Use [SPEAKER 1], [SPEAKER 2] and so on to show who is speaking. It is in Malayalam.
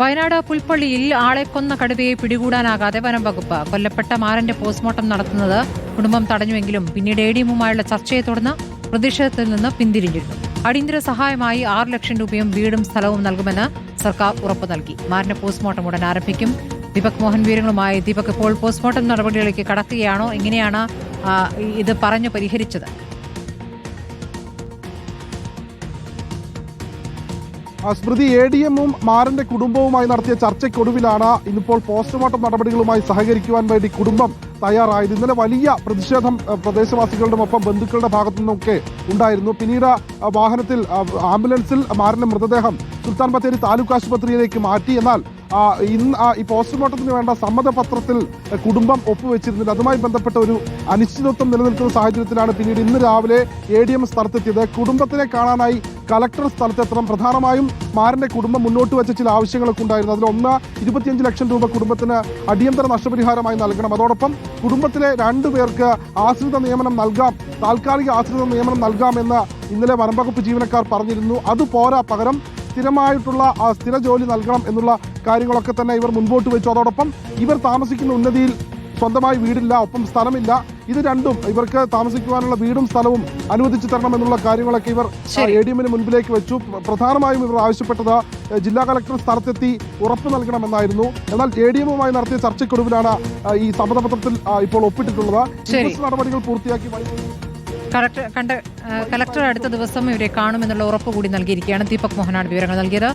[SPEAKER 1] വയനാട് പുൽപ്പള്ളിയിൽ ആളെ കൊന്ന കടുവയെ പിടികൂടാനാകാതെ വനം വകുപ്പ് കൊല്ലപ്പെട്ട മാരന്റെ പോസ്റ്റ്മോർട്ടം നടത്തുന്നത് കുടുംബം തടഞ്ഞുവെങ്കിലും പിന്നീട് എ ചർച്ചയെ തുടർന്ന് പ്രതിഷേധത്തിൽ നിന്ന് പിന്തിരിഞ്ഞിരുന്നു. അടിയന്തര സഹായമായി ആറ് ലക്ഷം രൂപയും വീടും സ്ഥലവും നൽകുമെന്ന് സർക്കാർ ഉറപ്പു നൽകി. മാരന്റെ പോസ്റ്റ്മോർട്ടം ഉടൻ ആരംഭിക്കും. ദീപക് മോഹൻ വീരങ്ങളുമായി ദീപക് ഇപ്പോൾ പോസ്റ്റ്മോർട്ടം നടപടികളിലേക്ക് കടക്കുകയാണോ? എങ്ങനെയാണ് ഇത് പറഞ്ഞു പരിഹരിച്ചത്?
[SPEAKER 2] സ്മൃതി എ ഡി എമ്മും മാരന്റെ കുടുംബവുമായി നടത്തിയ ചർച്ചയ്ക്കൊടുവിലാണ് ഇന്നിപ്പോൾ പോസ്റ്റ്മോർട്ടം നടപടികളുമായി സഹകരിക്കുവാൻ വേണ്ടി കുടുംബം തയ്യാറായത്. ഇന്നലെ വലിയ പ്രതിഷേധം പ്രദേശവാസികളുടെ ഒപ്പം ബന്ധുക്കളുടെ ഭാഗത്തു നിന്നൊക്കെ ഉണ്ടായിരുന്നു. പിന്നീട് വാഹനത്തിൽ ആംബുലൻസിൽ മാരന്റെ മൃതദേഹം സുൽത്താൻ ബത്തേരി താലൂക്ക് ആശുപത്രിയിലേക്ക് മാറ്റി. എന്നാൽ ഇന്ന് ഈ പോസ്റ്റ്മോർട്ടത്തിന് വേണ്ട സമ്മതപത്രത്തിൽ കുടുംബം ഒപ്പുവെച്ചിരുന്നില്ല. അതുമായി ബന്ധപ്പെട്ട ഒരു അനിശ്ചിതത്വം നിലനിൽക്കുന്ന സാഹചര്യത്തിലാണ് പിന്നീട് ഇന്ന് രാവിലെ എ ഡി എം സ്ഥലത്തെത്തിയത്. കുടുംബത്തിനെ കാണാനായി കലക്ടർ സ്ഥലത്തെത്തണം. പ്രധാനമായും മാരന്റെ കുടുംബം മുന്നോട്ട് വെച്ച ചില ആവശ്യങ്ങളൊക്കെ ഉണ്ടായിരുന്നു. അതിലൊന്ന് ഇരുപത്തിയഞ്ച് ലക്ഷം രൂപ കുടുംബത്തിന് അടിയന്തര നഷ്ടപരിഹാരമായി നൽകണം. അതോടൊപ്പം കുടുംബത്തിലെ രണ്ടു പേർക്ക് ആശ്രിത നിയമനം നൽകാം താൽക്കാലിക ആശ്രിത നിയമനം നൽകാമെന്ന് ഇന്നലെ വനംവകുപ്പ് ജീവനക്കാർ പറഞ്ഞിരുന്നു. അതുപോരാ പകരം സ്ഥിരമായിട്ടുള്ള ആ സ്ഥിര ജോലി നൽകണം എന്നുള്ള കാര്യങ്ങളൊക്കെ തന്നെ ഇവർ മുൻപോട്ട് വെച്ചു. അതോടൊപ്പം ഇവർ താമസിക്കുന്ന ഉന്നതിയിൽ സ്വന്തമായി വീടില്ല ഒപ്പം സ്ഥലമില്ല. ഇത് രണ്ടും ഇവർക്ക് താമസിക്കുവാനുള്ള വീടും സ്ഥലവും അനുവദിച്ചു തരണം എന്നുള്ള കാര്യങ്ങളൊക്കെ ഇവർ. എ ഡി എമ്മിന് മുൻപിലേക്ക് വെച്ചു. പ്രധാനമായും ഇവർ ആവശ്യപ്പെട്ടത് ജില്ലാ കളക്ടർ സ്ഥലത്തെത്തി ഉറപ്പ് നൽകണമെന്നായിരുന്നു. എന്നാൽ എ ഡി എമ്മുമായി നടത്തിയ ചർച്ചയ്ക്കൊടുവിലാണ് ഈ സമ്മതപത്രത്തിൽ ഇപ്പോൾ ഒപ്പിട്ടിട്ടുള്ളത്. നടപടികൾ പൂർത്തിയാക്കി
[SPEAKER 1] കളക്ടർ കണ്ട ആ, കളക്ടർ അടുത്ത ദിവസം ഇവരെ കാണുമെന്നുള്ള ഉറപ്പ് കൂടി നൽകിയിരിക്കുകയാണ് ദീപക് മോഹനാണ് വിവരങ്ങൾ നൽകിയത്.